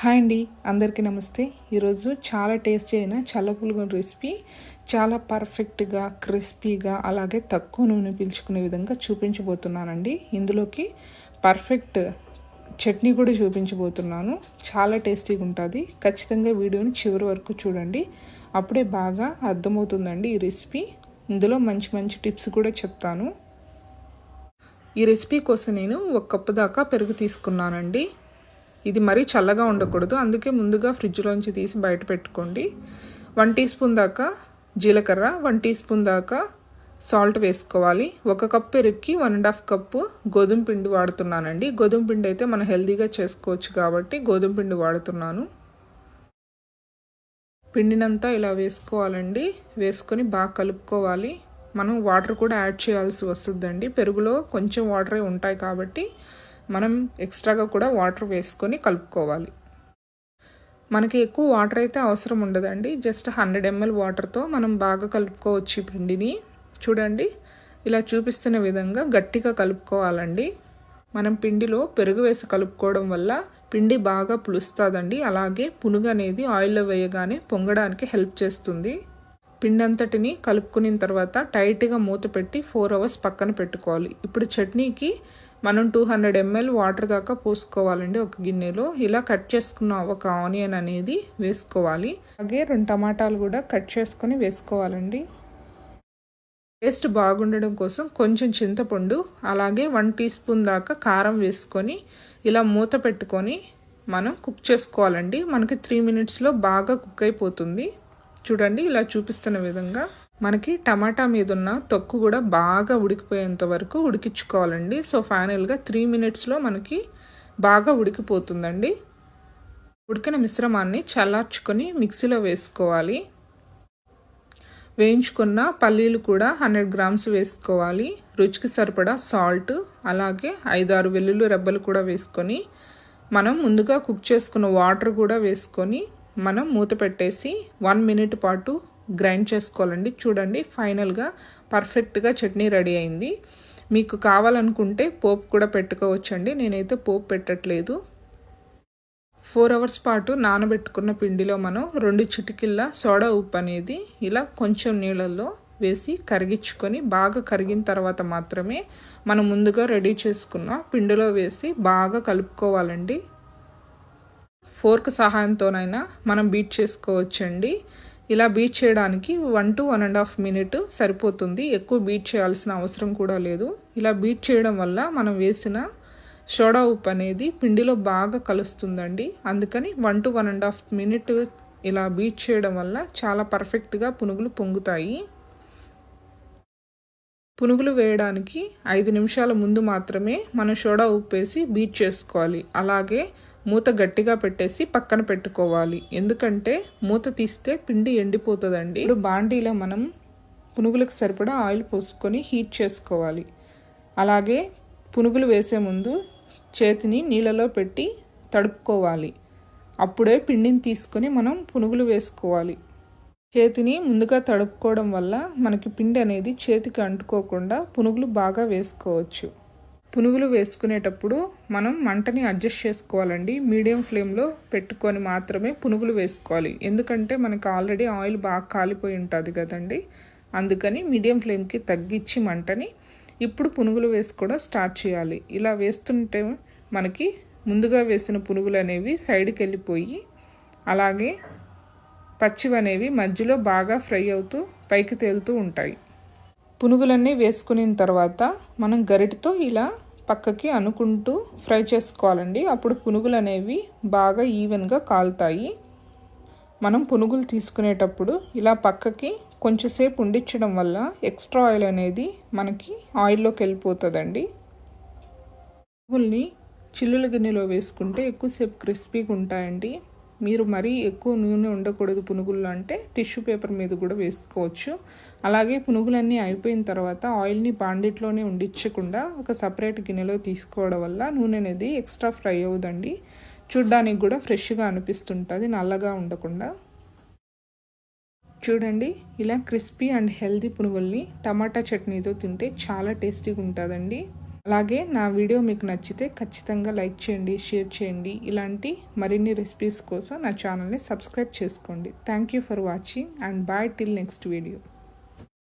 Hi అండి అందరికీ నమస్తే. ఈరోజు చాలా టేస్టీ అయిన చల్ల పులుగుల రెసిపీ చాలా పర్ఫెక్ట్గా క్రిస్పీగా అలాగే తక్కువ నూనె పీల్చుకునే విధంగా చూపించబోతున్నానండి. ఇందులోకి పర్ఫెక్ట్ చట్నీ కూడా చూపించబోతున్నాను. చాలా టేస్టీగా ఉంటుంది. ఖచ్చితంగా వీడియోని చివరి వరకు చూడండి. అప్పుడే బాగా అర్థమవుతుందండి ఈ రెసిపీ. ఇందులో మంచి మంచి టిప్స్ కూడా చెప్తాను. ఈ రెసిపీ కోసం నేను ఒక కప్పు దాకా పెరుగు తీసుకున్నానండి. ఇది మరీ చల్లగా ఉండకూడదు. అందుకే ముందుగా ఫ్రిడ్జ్లోంచి తీసి బయట పెట్టుకోండి. వన్ టీ స్పూన్ దాకా జీలకర్ర వన్ టీ స్పూన్ దాకా సాల్ట్ వేసుకోవాలి. ఒక కప్ పెరుగుకి వన్ అండ్ హాఫ్ కప్పు గోధుమ పిండి వాడుతున్నానండి. గోధుమ పిండి అయితే మనం హెల్తీగా చేసుకోవచ్చు కాబట్టి గోధుమ పిండి వాడుతున్నాను. పిండినంతా ఇలా వేసుకోవాలండి. వేసుకొని బాగా కలుపుకోవాలి. మనం వాటర్ కూడా యాడ్ చేయాల్సి వస్తుందండి. పెరుగులో కొంచెం వాటరే ఉంటాయి కాబట్టి మనం ఎక్స్ట్రాగా కూడా వాటర్ వేసుకొని కలుపుకోవాలి. మనకి ఎక్కువ వాటర్ అయితే అవసరం ఉండదండి. జస్ట్ హండ్రెడ్ ఎంఎల్ వాటర్తో మనం బాగా కలుపుకోవచ్చు పిండిని. చూడండి ఇలా చూపిస్తున్న విధంగా గట్టిగా కలుపుకోవాలండి. మనం పిండిలో పెరుగు వేసి కలుపుకోవడం వల్ల పిండి బాగా పులుస్తుందండి. అలాగే పునుగు అనేది ఆయిల్లో వేయగానే పొంగడానికి హెల్ప్ చేస్తుంది. పిండంతటిని కలుపుకున్న తర్వాత టైట్గా మూత పెట్టి ఫోర్ అవర్స్ పక్కన పెట్టుకోవాలి. ఇప్పుడు చట్నీకి మనం టూ హండ్రెడ్ ఎంఎల్ వాటర్ దాకా పోసుకోవాలండి ఒక గిన్నెలో. ఇలా కట్ చేసుకున్న ఒక ఆనియన్ అనేది వేసుకోవాలి. అలాగే రెండు టమాటాలు కూడా కట్ చేసుకొని వేసుకోవాలండి. టేస్ట్ బాగుండడం కోసం కొంచెం చింతపండు అలాగే వన్ టీ స్పూన్ దాకా కారం వేసుకొని ఇలా మూత పెట్టుకొని మనం కుక్ చేసుకోవాలండి. మనకి త్రీ మినిట్స్లో బాగా కుక్ అయిపోతుంది. చూడండి ఇలా చూపిస్తున్న విధంగా మనకి టమాటా మీద ఉన్న తొక్కు కూడా బాగా ఉడికిపోయేంత వరకు ఉడికించుకోవాలండి. సో ఫైనల్గా త్రీ మినిట్స్లో మనకి బాగా ఉడికిపోతుందండి. ఉడికిన మిశ్రమాన్ని చల్లార్చుకొని మిక్సీలో వేసుకోవాలి. వేయించుకున్న పల్లీలు కూడా హండ్రెడ్ గ్రామ్స్ వేసుకోవాలి. రుచికి సరిపడా సాల్ట్ అలాగే ఐదారు వెల్లుల్లి రెబ్బలు కూడా వేసుకొని మనం ముందుగా కుక్ చేసుకున్న వాటర్ కూడా వేసుకొని మనం మూత పెట్టేసి వన్ మినిట్ పాటు గ్రైండ్ చేసుకోవాలండి. చూడండి ఫైనల్గా పర్ఫెక్ట్గా చట్నీ రెడీ అయింది. మీకు కావాలనుకుంటే పోపు కూడా పెట్టుకోవచ్చండి. నేనైతే పోపు పెట్టట్లేదు. ఫోర్ అవర్స్ పాటు నానబెట్టుకున్న పిండిలో మనం రెండు చిటికిళ్ళ సోడా ఉప్పు అనేది ఇలా కొంచెం నీళ్ళల్లో వేసి కరిగించుకొని బాగా కరిగిన తర్వాత మాత్రమే మనం ముందుగా రెడీ చేసుకున్న పిండిలో వేసి బాగా కలుపుకోవాలండి. ఫోర్క్ సహాయంతోనైనా మనం బీట్ చేసుకోవచ్చండి. ఇలా బీట్ చేయడానికి one to one and half minute సరిపోతుంది. ఎక్కువ బీట్ చేయాల్సిన అవసరం కూడా లేదు. ఇలా బీట్ చేయడం వల్ల మనం వేసిన సోడా ఉప్పు అనేది పిండిలో బాగా కలుస్తుందండి. అందుకని one to one and half minute ఇలా బీట్ చేయడం వల్ల చాలా పర్ఫెక్ట్గా పునుగులు పొంగుతాయి. పునుగులు వేయడానికి ఐదు నిమిషాల ముందు మాత్రమే మనం సోడా ఉప్పేసి బీట్ చేసుకోవాలి. అలాగే మూత గట్టిగా పెట్టేసి పక్కన పెట్టుకోవాలి. ఎందుకంటే మూత తీస్తే పిండి ఎండిపోతుందండి. ఇప్పుడు బాండీలో మనం పునుగులకు సరిపడా ఆయిల్ పోసుకొని హీట్ చేసుకోవాలి. అలాగే పునుగులు వేసే ముందు చేతిని నీళ్ళలో పెట్టి తడుపుకోవాలి. అప్పుడే పిండిని తీసుకొని మనం పునుగులు వేసుకోవాలి. చేతిని ముందుగా తడుపుకోవడం వల్ల మనకి పిండి అనేది చేతికి అంటుకోకుండా పునుగులు బాగా వేసుకోవచ్చు. పునుగులు వేసుకునేటప్పుడు మనం మంటని అడ్జస్ట్ చేసుకోవాలండి. మీడియం ఫ్లేమ్లో పెట్టుకొని మాత్రమే పునుగులు వేసుకోవాలి. ఎందుకంటే మనకు ఆల్రెడీ ఆయిల్ బాగా కాలిపోయి ఉంటుంది కదండి. అందుకని మీడియం ఫ్లేమ్కి తగ్గించి మంటని ఇప్పుడు పునుగులు వేసుకోవడం స్టార్ట్ చేయాలి. ఇలా వేస్తుంటే మనకి ముందుగా వేసిన పునుగులు అనేవి సైడ్కి వెళ్ళిపోయి అలాగే పచ్చివి అనేవి మధ్యలో బాగా ఫ్రై అవుతూ పైకి తేలుతూ ఉంటాయి. పునుగులన్నీ వేసుకున్న తర్వాత మనం గరిటతో ఇలా పక్కకి అనుకుంటూ ఫ్రై చేసుకోవాలండి. అప్పుడు పునుగులు అనేవి బాగా ఈవెన్గా కాలుతాయి. మనం పునుగులు తీసుకునేటప్పుడు ఇలా పక్కకి కొంచెంసేపు ఉండించడం వల్ల ఎక్స్ట్రా ఆయిల్ అనేది మనకి ఆయిల్లోకి వెళ్ళిపోతుందండి. పునుగుల్ని చిల్లుల గిన్నెలో వేసుకుంటే ఎక్కువసేపు క్రిస్పీగా ఉంటాయండి. మీరు మరీ ఎక్కువ నూనె ఉండకూడదు పునుగుల్లో అంటే టిష్యూ పేపర్ మీద కూడా వేసుకోవచ్చు. అలాగే పునుగులన్నీ అయిపోయిన తర్వాత ఆయిల్ని బాండిట్లోనే ఉండించకుండా ఒక సపరేట్ గిన్నెలో తీసుకోవడం వల్ల నూనె అనేది ఎక్స్ట్రా ఫ్రై అవుదండి చూడ్డానికి కూడా ఫ్రెష్గా అనిపిస్తుంటుంది నల్లగా ఉండకుండా. చూడండి ఇలా క్రిస్పీ అండ్ హెల్దీ పునుగుల్ని టమాటా చట్నీతో తింటే చాలా టేస్టీగా ఉంటుందండి అలాగే నా వీడియో మీకు నచ్చితే ఖచ్చితంగా లైక్ చేయండి షేర్ చేయండి. ఇలాంటి మరిన్ని రెసిపీస్ కోసం నా ఛానల్ని సబ్స్క్రైబ్ చేసుకోండి. Thank you for watching and bye till next video